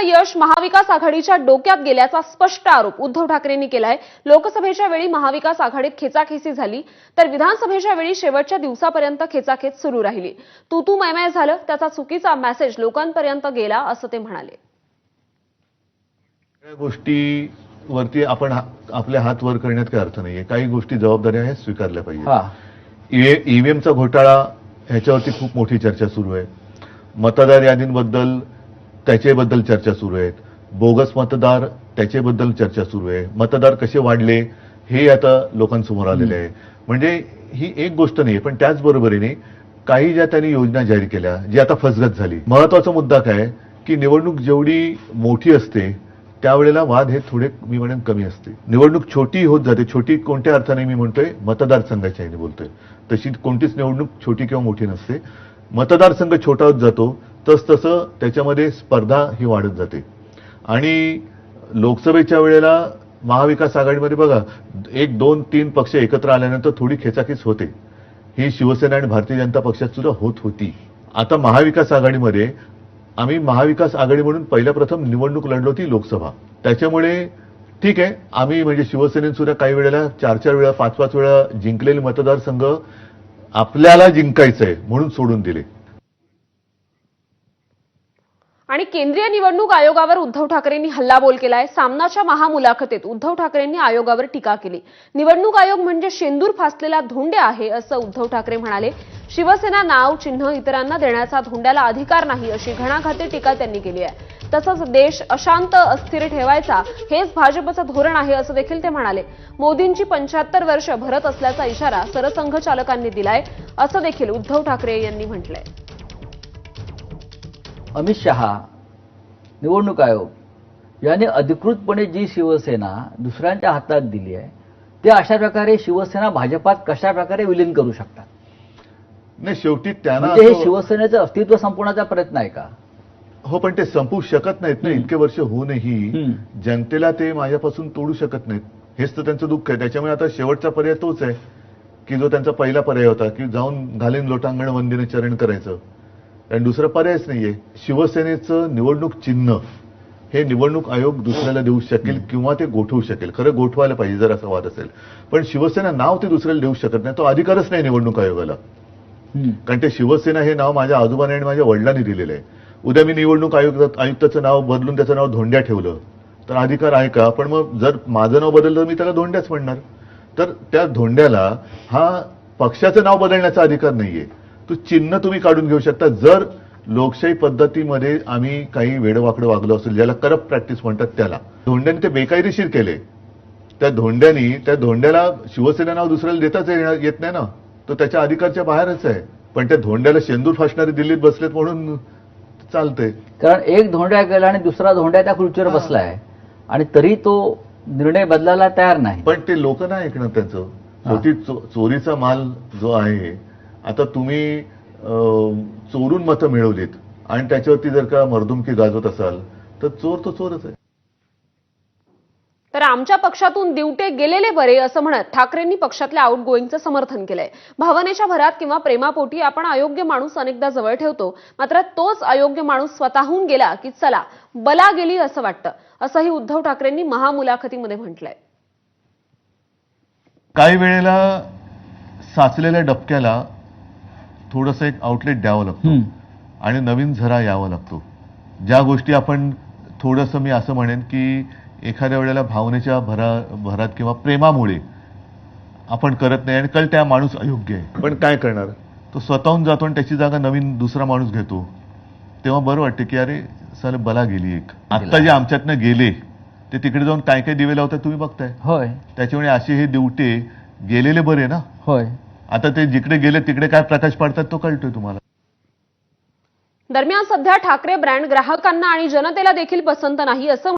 शिवसेनेचं यश महाविकास आघाडीच्या डोक्यात गेल्याचा स्पष्ट आरोप उद्धव ठाकरेंनी केलाय. लोकसभेच्या वेळी महाविकास आघाडीत खेचाखेची झाली तर विधानसभेच्या वेळी शेवटच्या दिवसापर्यंत खेचाखेच सुरू राहिली. तू तू मैमय झालं त्याचा चुकीचा मेसेज लोकांपर्यंत गेला असं ते म्हणाले. सगळ्या गोष्टीवरती आपण हा- आपले हात वर करण्यात काही अर्थ नाहीये. काही गोष्टी जबाबदाऱ्या आहेत स्वीकारल्या पाहिजे हा. ईव्हीएमचा घोटाळा ह्याच्यावरती खूप मोठी चर्चा सुरू आहे. मतदार यादींबद्दल त्याच्याबद्दल चर्चा सुरू आहेत. बोगस मतदार त्याच्याबद्दल चर्चा सुरू आहे. मतदार कसे वाढले हे आता लोकांसमोर आलेले आहे. म्हणजे ही एक गोष्ट नाही पण त्याचबरोबरीने काही ज्या त्यांनी योजना जाहीर केल्या जी आता फसगत झाली. महत्त्वाचा मुद्दा काय की निवडणूक जेवढी मोठी असते त्यावेळेला वाद हे थोडे मी म्हणेन कमी असते. निवडणूक छोटी होत जाते. छोटी कोणत्या अर्थाने मी म्हणतोय मतदारसंघाच्या बोलतोय. तशी कोणतीच निवडणूक छोटी किंवा मोठी नसते. मतदारसंघ छोटा होत जातो. तसतसं त्याच्यामध्ये स्पर्धा ही वाढत जाते. आणि लोकसभेच्या वेळेला महाविकास आघाडीमध्ये बघा एक दोन तीन पक्ष एकत्र आल्यानंतर थोडी खेचाखेच होते. ही शिवसेना आणि भारतीय जनता पक्षात सुद्धा होत होती. आता महाविकास आघाडीमध्ये आम्ही महाविकास आघाडी म्हणून पहिल्या प्रथम निवडणूक लढलो होती लोकसभा. त्याच्यामुळे ठीक आहे आम्ही म्हणजे शिवसेनेत सुद्धा काही वेळेला चार चार वेळा पाच पाच वेळा जिंकलेले मतदारसंघ आपल्याला जिंकायचं आहे म्हणून सोडून दिले. आणि केंद्रीय निवडणूक आयोगावर उद्धव ठाकरेंनी हल्लाबोल केलाय. सामनाच्या महामुलाखतीत उद्धव ठाकरेंनी आयोगावर टीका केली. निवडणूक आयोग म्हणजे शेंदूर फासलेला धोंड्या आहे असं उद्धव ठाकरे म्हणाले. शिवसेना नाव चिन्ह इतरांना देण्याचा धोंड्याला अधिकार नाही अशी घणाघाती टीका त्यांनी केली आहे. तसंच देश अशांत अस्थिर ठेवायचा हेच भाजपचं धोरण आहे असं देखील ते म्हणाले. मोदींची पंच्याहत्तर वर्ष भरत असल्याचा इशारा सरसंघ चालकांनी दिलाय असं देखील उद्धव ठाकरे यांनी म्हटलंय. अमित शहा निवडणूक आयोग याने अधिकृतपणे जी शिवसेना दुसऱ्यांच्या हातात दिली आहे ते अशा प्रकारे शिवसेना भाजपात कशा प्रकारे विलीन करू शकतात? नाही शेवटी त्यांना म्हणजे हे शिवसेनेचं अस्तित्व संपवण्याचा प्रयत्न आहे का? हो पण ते संपवू शकत नाहीत ना. इतके वर्ष होऊनही. जनतेला ते माझ्यापासून तोडू शकत नाहीत. हेच तर त्यांचं दुःख आहे. त्याच्यामुळे आता शेवटचा पर्याय तोच आहे की जो त्यांचा पहिला पर्याय होता की जाऊन घालीन लोटांगण वंदीने चरण करायचं. आणि दुसरा पर्यायच नाहीये. शिवसेनेचं निवडणूक चिन्ह हे निवडणूक आयोग दुसऱ्याला देऊ शकेल किंवा ते गोठवू शकेल. खरं गोठवायला पाहिजे जर असा वाद असेल. पण शिवसेना नाव ते दुसऱ्याला देऊ शकत नाही. तो अधिकारच नाही निवडणूक आयोगाला. कारण ते शिवसेना हे नाव माझ्या आजोबाने आणि माझ्या वडिलांनी दिलेलं आहे. उद्या मी निवडणूक आयुक्त आयुक्ताचं नाव बदलून त्याचं नाव धोंड्या ठेवलं तर अधिकार आहे का? पण मग जर माझं नाव बदललं तर मी त्याला धोंड्याच म्हणणार. तर त्या धोंड्याला हा पक्षाचं नाव बदलण्याचा अधिकार नाहीये. तो चिन्ह तुम्ही काढून घेऊ शकता. जर लोकशाही पद्धतीमध्ये आम्ही काही वेडवाकडं वागलो असेल ज्याला करप्ट प्रॅक्टिस म्हणतात त्याला. धोंड्याने ते बेकायदेशीर केले. त्या धोंड्यानी त्या धोंड्याला शिवसेना नाव दुसऱ्याला देताच येत नाही ना. तो त्याच्या अधिकारच्या बाहेरच आहे. पण त्या धोंड्याला शेंदूर फासणारे दिल्लीत बसलेत म्हणून चालतंय. कारण एक धोंड्या गेला आणि दुसरा धोंड्या त्या खुर्चीवर हा. बसलाय आणि तरी तो निर्णय बदलायला तयार नाही. पण ते लोक नाही ऐकणार त्यांचं. शेवटी चोरीचा माल जो आहे आता तुम्ही चोरून मतं मिळवलीत आणि त्याच्यावरती जर का मर्दुमकी गाजवत असाल तर चोर तो चोरच आहे. तर आमच्या पक्षातून दिवटे गेलेले बरे असं म्हणत ठाकरेंनी पक्षातल्या आउटगोईंगचं समर्थन केलंय. भावनेच्या भरात किंवा प्रेमापोटी आपण अयोग्य माणूस अनेकदा जवळ ठेवतो मात्र तोच अयोग्य माणूस स्वतःहून गेला की चला बला गेली असं वाटतं असंही उद्धव ठाकरेंनी महामुलाखतीमध्ये म्हटलंय. काही वेळेला साचलेल्या डबक्याला थोडंसं एक आउटलेट द्यावं लागतं. आणि नवीन झरा यावा लागतो. ज्या गोष्टी आपण थोडंसं मी असं म्हणेन की एखाद्या वेळेला भावनेच्या भरा भरात किंवा प्रेमामुळे आपण करत नाही आणि कळ त्या माणूस अयोग्य आहे. पण काय करणार? तो स्वतःहून जातो आणि त्याची जागा नवीन दुसरा माणूस घेतो. तेव्हा बरं वाटतं की अरे साले बला गेली एक. आत्ता जे आमच्यातनं गेले ते तिकडे जाऊन काय काय दिवे लावतात तुम्ही बघताय. होय. त्याच्यामुळे असे हे दिवटे गेलेले बरे ना? होय. आता ते जिकडे गेले तिकडे काय प्रकाश पडतात तो कळतोय तुम्हाला. दरम्यान सध्या ठाकरे ब्रँड ग्राहकांना आणि जनतेला देखील पसंत नाही असं